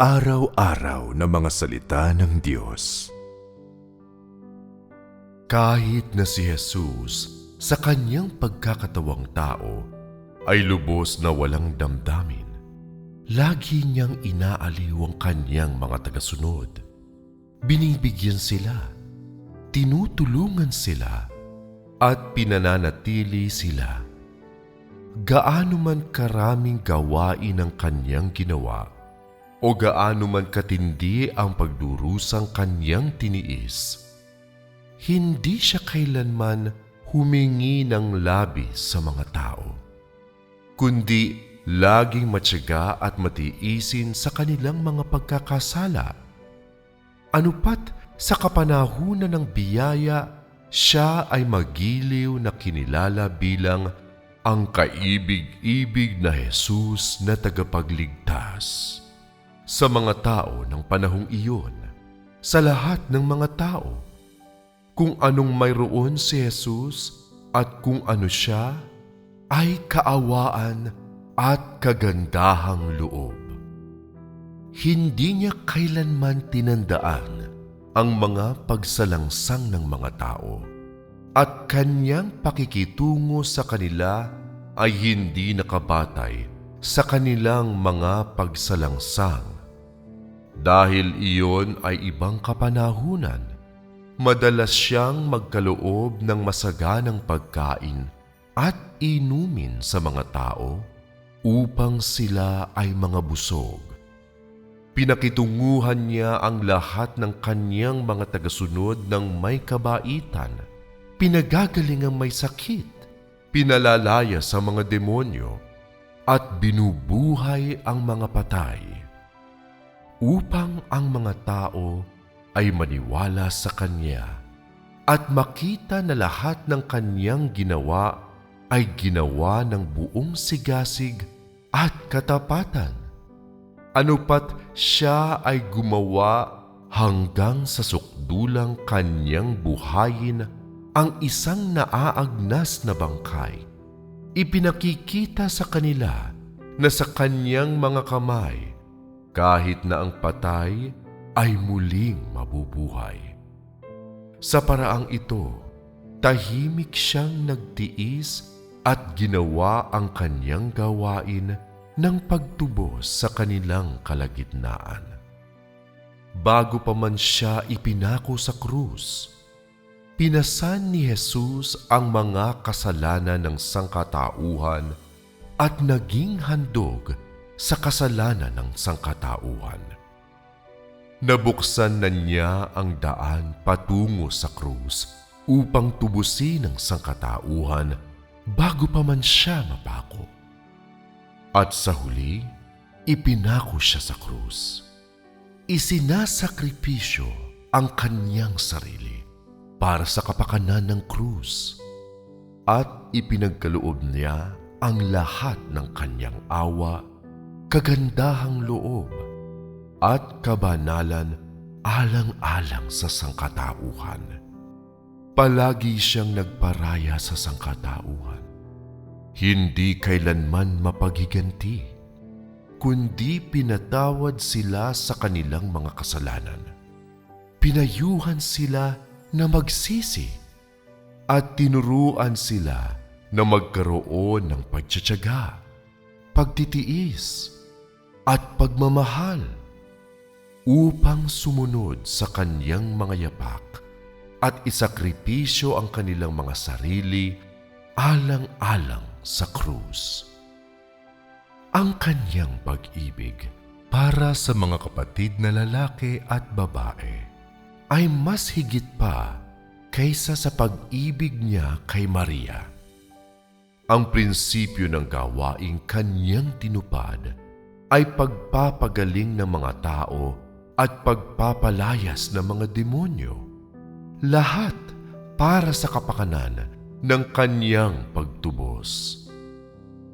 Pang-araw-araw na mga salita ng Diyos. Kahit na si Jesus sa kanyang pagkakatawang tao ay lubos na walang damdamin, lagi niyang inaaliw ang kanyang mga tagasunod. Binibigyan sila, tinutulungan sila, at pinananatili sila. Gaano man karaming gawain ang kanyang ginawa, o gaano man katindi ang pagdurusang kanyang tiniis, hindi siya kailanman humingi ng labis sa mga tao, kundi laging matyaga at matiisin sa kanilang mga pagkakasala. Ano pat sa kapanahunan ng biyaya, siya ay magiliw na kinilala bilang ang kaibig-ibig na Jesus na tagapagligtas sa mga tao ng panahong iyon, sa lahat ng mga tao. Kung anong mayroon si Jesus at kung ano siya, ay kaawaan at kagandahang loob. Hindi niya kailanman tinandaan ang mga pagsalangsang ng mga tao at kanyang pakikitungo sa kanila ay hindi nakabatay sa kanilang mga pagsalangsang dahil iyon ay ibang kapanahunan, madalas siyang magkaloob ng masaganang pagkain at inumin sa mga tao upang sila ay mga busog. Pinakitunguhan niya ang lahat ng kanyang mga tagasunod ng may kabaitan, pinagagaling ang may sakit, pinalalaya sa mga demonyo, at binubuhay ang mga patay upang ang mga tao ay maniwala sa Kanya at makita na lahat ng Kanyang ginawa ay ginawa ng buong sigasig at katapatan. Ano pat siya ay gumawa hanggang sa sukdulang Kanyang buhayin ang isang naaagnas na bangkay. Ipinakikita sa kanila na sa Kanyang mga kamay kahit na ang patay ay muling mabubuhay. Sa paraang ito, tahimik siyang nagtiis at ginawa ang kanyang gawain ng pagtubos sa kanilang kalagitnaan. Bago pa man siya ipinako sa krus, pinasan ni Jesus ang mga kasalanan ng sangkatauhan at naging handog sa kasalanan ng sangkatauhan. Nabuksan na niya ang daan patungo sa krus upang tubusin ang sangkatauhan bago pa man siya mapako. At sa huli, ipinako siya sa krus. Isinasakripisyo ang kanyang sarili para sa kapakanan ng krus at ipinagkaloob niya ang lahat ng kanyang awa kagandahang loob at kabanalan alang-alang sa sangkatauhan. Palagi siyang nagparaya sa sangkatauhan. Hindi kailanman mapagiganti, kundi pinatawad sila sa kanilang mga kasalanan. Pinayuhan sila na magsisi at tinuruan sila na magkaroon ng pagtsatsaga, pagtitiis, at pagmamahal upang sumunod sa kanyang mga yapak at isakripisyo ang kanilang mga sarili alang-alang sa krus. Ang kanyang pag-ibig para sa mga kapatid na lalaki at babae ay mas higit pa kaysa sa pag-ibig niya kay Maria. Ang prinsipyo ng gawaing kanyang tinupad ay pagpapagaling ng mga tao at pagpapalayas ng mga demonyo. Lahat para sa kapakanan ng kanyang pagtubos.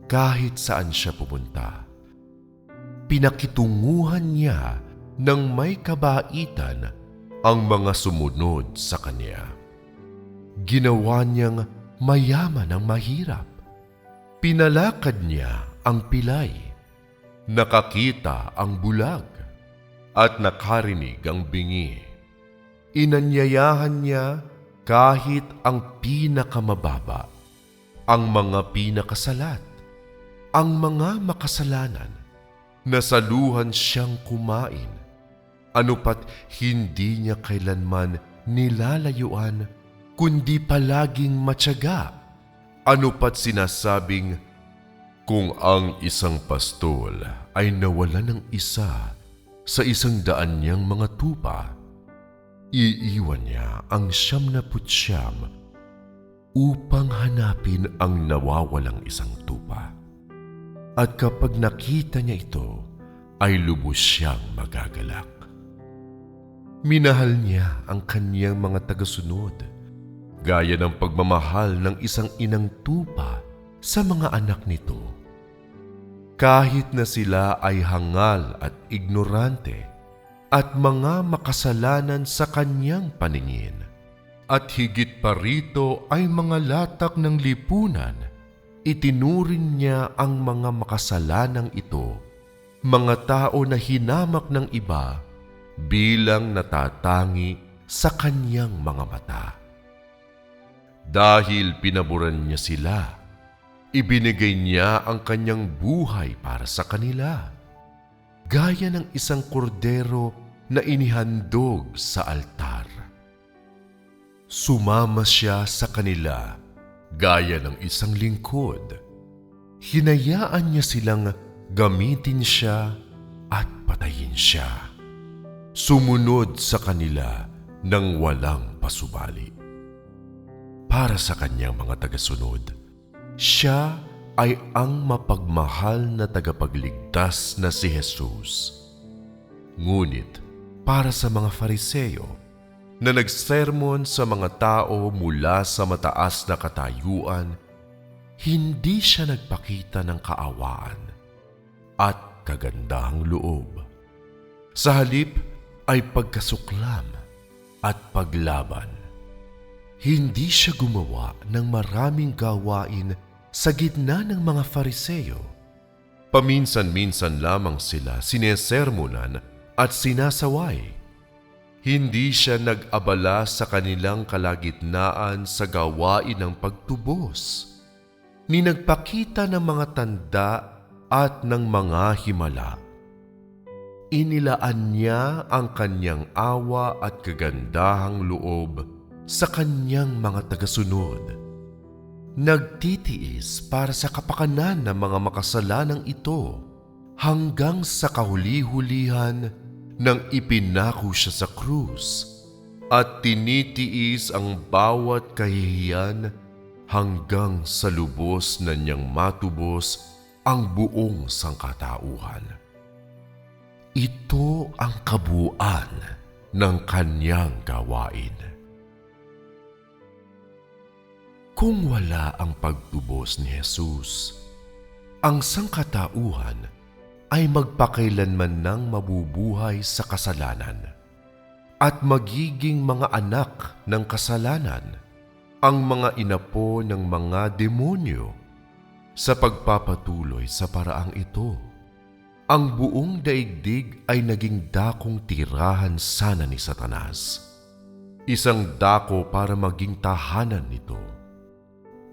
Kahit saan siya pumunta, pinakitunguhan niya ng may kabaitan ang mga sumunod sa kanya. Ginawa niyang mayaman ang mahirap. Pinalakad niya ang pilay nakakita ang bulag, at nakarinig ang bingi. Inanyayahan niya kahit ang pinakamababa, ang mga pinakasalat, ang mga makasalanan, nasaluhan siyang kumain. Ano pat hindi niya kailanman nilalayuan, kundi palaging matyaga. Ano pat sinasabing, kung ang isang pastol ay nawala ng isa sa isang daan niyang mga tupa, iiwan niya ang siyam na putsyam upang hanapin ang nawawalang isang tupa. At kapag nakita niya ito, ay lubos siyang magagalak. Minahal niya ang kaniyang mga tagasunod, gaya ng pagmamahal ng isang inang tupa sa mga anak nito. Kahit na sila ay hangal at ignorante at mga makasalanan sa kanyang paningin. At higit pa rito ay mga latak ng lipunan, itinuring niya ang mga makasalanang ito, mga tao na hinamak ng iba bilang natatangi sa kanyang mga mata. Dahil pinaboran niya sila, ibinigay niya ang kanyang buhay para sa kanila, gaya ng isang kordero na inihandog sa altar. Sumama siya sa kanila, gaya ng isang lingkod. Hinayaan niya silang gamitin siya at patayin siya. Sumunod sa kanila ng walang pasubali. Para sa kanyang mga tagasunod, siya ay ang mapagmahal na tagapagligtas na si Jesus. Ngunit para sa mga fariseyo na nagsermon sa mga tao mula sa mataas na katayuan, hindi siya nagpakita ng kaawaan at kagandahang loob. Sa halip ay pagkasuklam at paglaban. Hindi siya gumawa ng maraming gawain sa gitna ng mga fariseyo. Paminsan-minsan lamang sila sinesermonan at sinasaway. Hindi siya nag-abala sa kanilang kalagitnaan sa gawain ng pagtubos, ni nagpakita ng mga tanda at ng mga himala. Inilaan niya ang kanyang awa at kagandahang loob sa kanyang mga tagasunod. Nagtitiis para sa kapakanan ng mga makasalanang ito hanggang sa kahuli-hulihan nang ipinako siya sa krus at tinitiis ang bawat kahihiyan hanggang sa lubos na niyang matubos ang buong sangkatauhan. Ito ang kabuuan ng kanyang gawain. Kung wala ang pagtubos ni Jesus, ang sangkatauhan ay magpakailanman nang mabubuhay sa kasalanan at magiging mga anak ng kasalanan ang mga inapo ng mga demonyo sa pagpapatuloy sa paraang ito. Ang buong daigdig ay naging dakong tirahan sana ni Satanas. Isang dako para maging tahanan nito.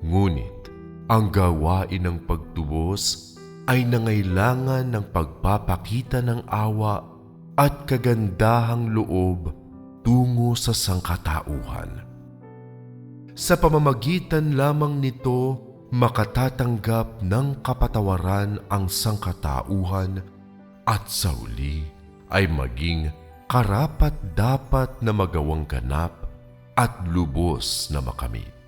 Ngunit ang gawain ng pagtubos ay nangailangan ng pagpapakita ng awa at kagandahang loob tungo sa sangkatauhan. Sa pamamagitan lamang nito, makatatanggap ng kapatawaran ang sangkatauhan at sa uli ay maging karapat dapat na magawang ganap at lubos na makamit.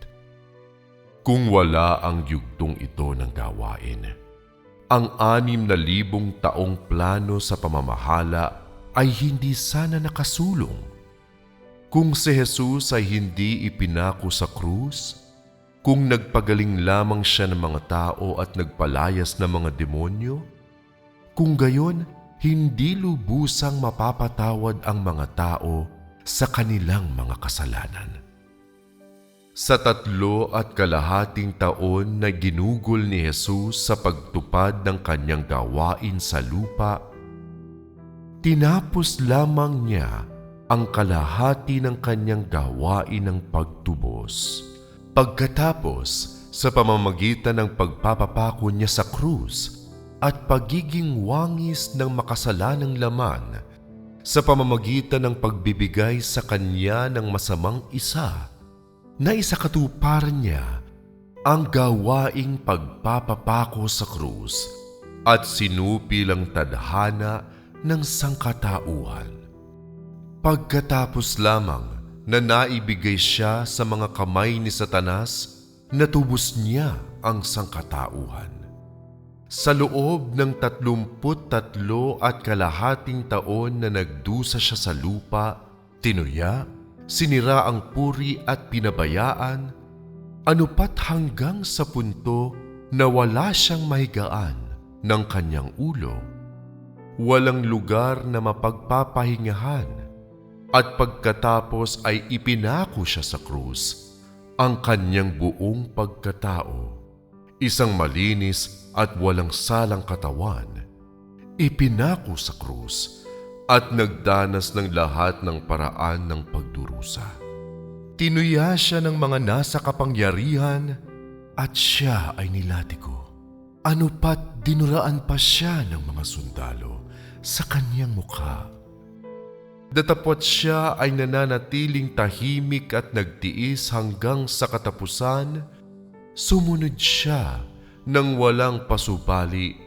Kung wala ang yugtong ito ng gawain, ang anim na libong taong plano sa pamamahala ay hindi sana nakasulong. Kung si Jesus ay hindi ipinako sa krus, kung nagpagaling lamang siya ng mga tao at nagpalayas ng mga demonyo, kung gayon, hindi lubusang mapapatawad ang mga tao sa kanilang mga kasalanan. Sa tatlo at kalahating taon na ginugol ni Jesus sa pagtupad ng kanyang gawain sa lupa, tinapos lamang niya ang kalahati ng kanyang gawain ng pagtubos. Pagkatapos, sa pamamagitan ng pagpapapako niya sa krus at pagiging wangis ng makasalanang laman, sa pamamagitan ng pagbibigay sa kanya ng masamang isa, na isakatuparan niya ang gawaing pagpapapako sa krus at sinupilang tadhana ng sangkatauhan. Pagkatapos lamang na naibigay siya sa mga kamay ni Satanas, natubos niya ang sangkatauhan. Sa loob ng tatlumput tatlo at kalahating taon na nagdusa siya sa lupa, tinuya, sinira ang puri at pinabayaan, anupat hanggang sa punto na wala siyang mahigaan ng kanyang ulo. Walang lugar na mapagpapahingahan at pagkatapos ay ipinako siya sa krus ang kanyang buong pagkatao, isang malinis at walang salang katawan, ipinako sa krus at nagdanas ng lahat ng paraan ng pagdurusa. Tinuya siya ng mga nasa kapangyarihan at siya ay nilatiko. Ano pat dinuraan pa siya ng mga sundalo sa kanyang mukha. Datapot siya ay nananatiling tahimik at nagtiis hanggang sa katapusan, sumunod siya ng walang pasubali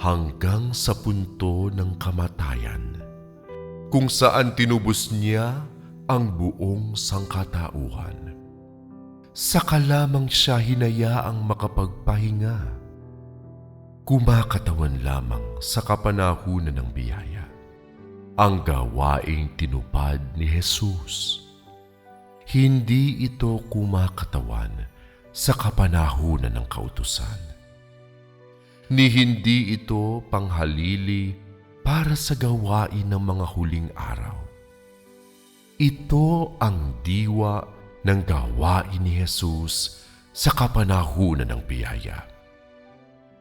hanggang sa punto ng kamatayan, kung saan tinubos niya ang buong sangkatauhan. Saka lamang siya hinayaang makapagpahinga. Kumakatawan lamang sa kapanahunan ng biyaya ang gawaing tinupad ni Jesus. Hindi ito kumakatawan sa kapanahunan ng kautusan. Ni hindi ito panghalili para sa gawain ng mga huling araw. Ito ang diwa ng gawain ni Jesus sa kapanahunan ng biyaya.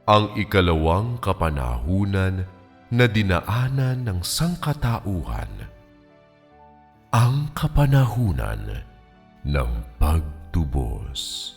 Ang ikalawang kapanahunan na dinaanan ng sangkatauhan. Ang kapanahunan ng pagtubos.